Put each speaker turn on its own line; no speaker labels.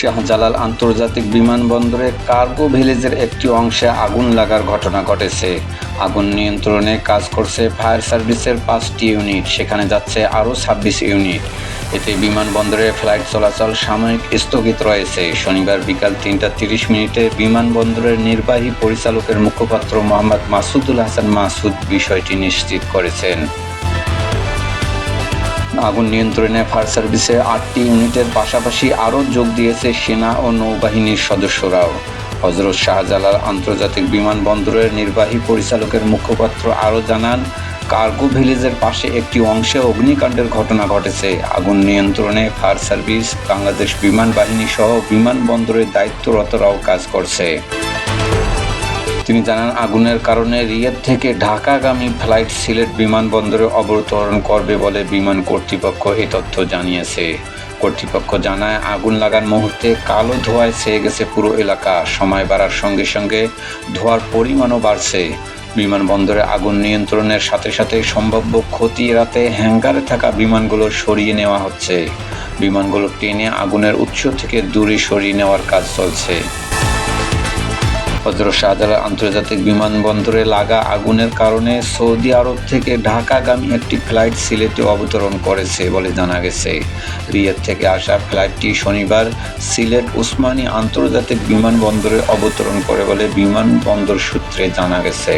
শাহজালাল আন্তর্জাতিক বিমানবন্দরে কার্গো ভিলেজের একটি অংশে আগুন লাগার ঘটনা ঘটেছে। আগুন নিয়ন্ত্রণে কাজ করছে ফায়ার সার্ভিসের পাঁচটি ইউনিট, সেখানে যাচ্ছে আরও ছাব্বিশ ইউনিট। এতে বিমানবন্দরে ফ্লাইট চলাচল সাময়িক স্থগিত রয়েছে। শনিবার বিকাল তিনটা তিরিশ মিনিটে বিমানবন্দরের নির্বাহী পরিচালকের মুখপাত্র মোহাম্মদ মাসুদুল হাসান মাসুদ বিষয়টি নিশ্চিত করেছেন। আগুন নিয়ন্ত্রণে ফায়ার সার্ভিসে আটটি ইউনিটের পাশাপাশি আরও যোগ দিয়েছে সেনা ও নৌবাহিনীর সদস্যরাও। হজরত শাহজালাল আন্তর্জাতিক বিমানবন্দরের নির্বাহী পরিচালকের মুখপাত্র আরও জানান, কার্গো ভিলেজের পাশে একটি অংশে অগ্নিকাণ্ডের ঘটনা ঘটেছে। আগুন নিয়ন্ত্রণে ফায়ার সার্ভিস, বাংলাদেশ বিমান বাহিনী সহ বিমানবন্দরের দায়িত্বরতরাও কাজ করছে। তিনি জানান, আগুনের কারণে রিয়াদ থেকে ঢাকাগামী ফ্লাইট সিলেট বিমানবন্দরে অবতরণ করবে বলে বিমান কর্তৃপক্ষ এই তথ্য জানিয়েছে। কর্তৃপক্ষ জানায়, আগুন লাগার মুহূর্তে কালো ধোঁয়ায় ছেয়ে গেছে পুরো এলাকা। সময় বাড়ার সঙ্গে সঙ্গে ধোঁয়ার পরিমাণও বাড়ছে। বিমানবন্দরে আগুন নিয়ন্ত্রণের সাথে সাথে সম্ভাব্য ক্ষতি এড়াতে হ্যাঙ্গারে থাকা বিমানগুলো সরিয়ে নেওয়া হচ্ছে। বিমানগুলো টেনে আগুনের উৎস থেকে দূরে সরিয়ে নেওয়ার কাজ চলছে। হজরত শাহজালাল আন্তর্জাতিক বিমানবন্দরে লাগা আগুনের কারণে সৌদি আরব থেকে ঢাকাগামী একটি ফ্লাইট সিলেটে অবতরণ করেছে বলে জানা গেছে। রিয়াদ থেকে আসা ফ্লাইটটি শনিবার সিলেট উসমানী আন্তর্জাতিক বিমানবন্দরে অবতরণ করে বলে বিমানবন্দর সূত্রে জানা গেছে।